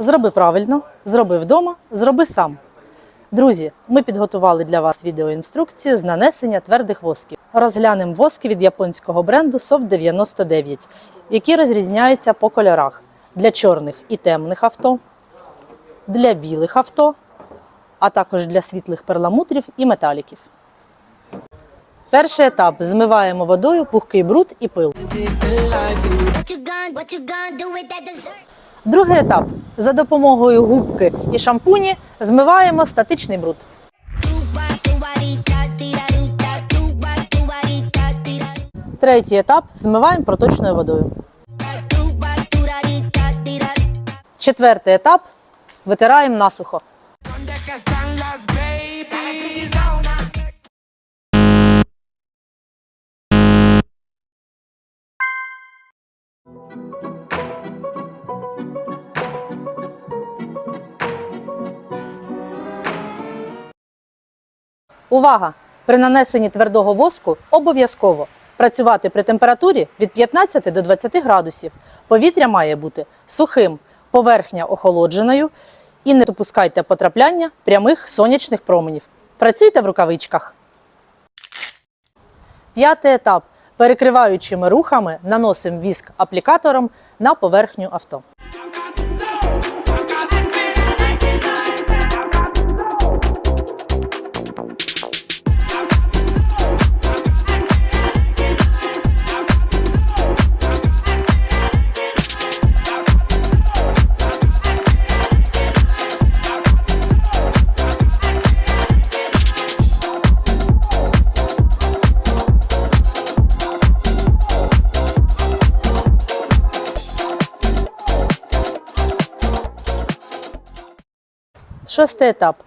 Зроби правильно, зроби вдома, зроби сам. Друзі, ми підготували для вас відеоінструкцію з нанесення твердих восків. Розглянемо воски від японського бренду SOP 99, які розрізняються по кольорах для чорних і темних авто, для білих авто, а також для світлих перламутрів і металіків. Перший етап змиваємо водою пухкий бруд і пил. Другий етап за допомогою губки і шампуні змиваємо статичний бруд. Третій етап змиваємо проточною водою. Четвертий етап витираємо насухо. Увага! При нанесенні твердого воску обов'язково працювати при температурі від 15 до 20 градусів. Повітря має бути сухим, поверхня охолодженою і не допускайте потрапляння прямих сонячних променів. Працюйте в рукавичках. П'ятий етап. Перекриваючими рухами наносимо віск аплікатором на поверхню авто. Шостий етап.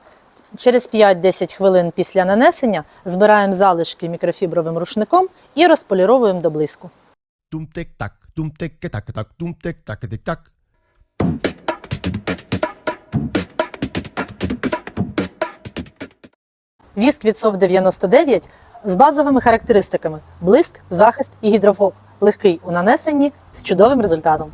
Через 5-10 хвилин після нанесення збираємо залишки мікрофібровим рушником і розполіровуємо до блиску. Tac tic tac. Віск від СОВ 99 з базовими характеристиками: блиск, захист і гідрофоб. Легкий у нанесенні з чудовим результатом.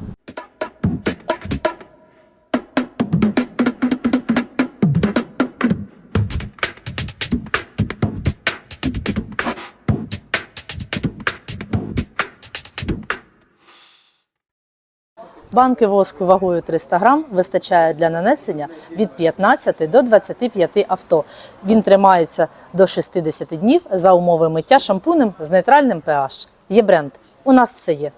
Банки воску вагою 300 грам вистачає для нанесення від 15 до 25 авто. Він тримається до 60 днів за умови миття шампунем з нейтральним pH. Є бренд. У нас все є.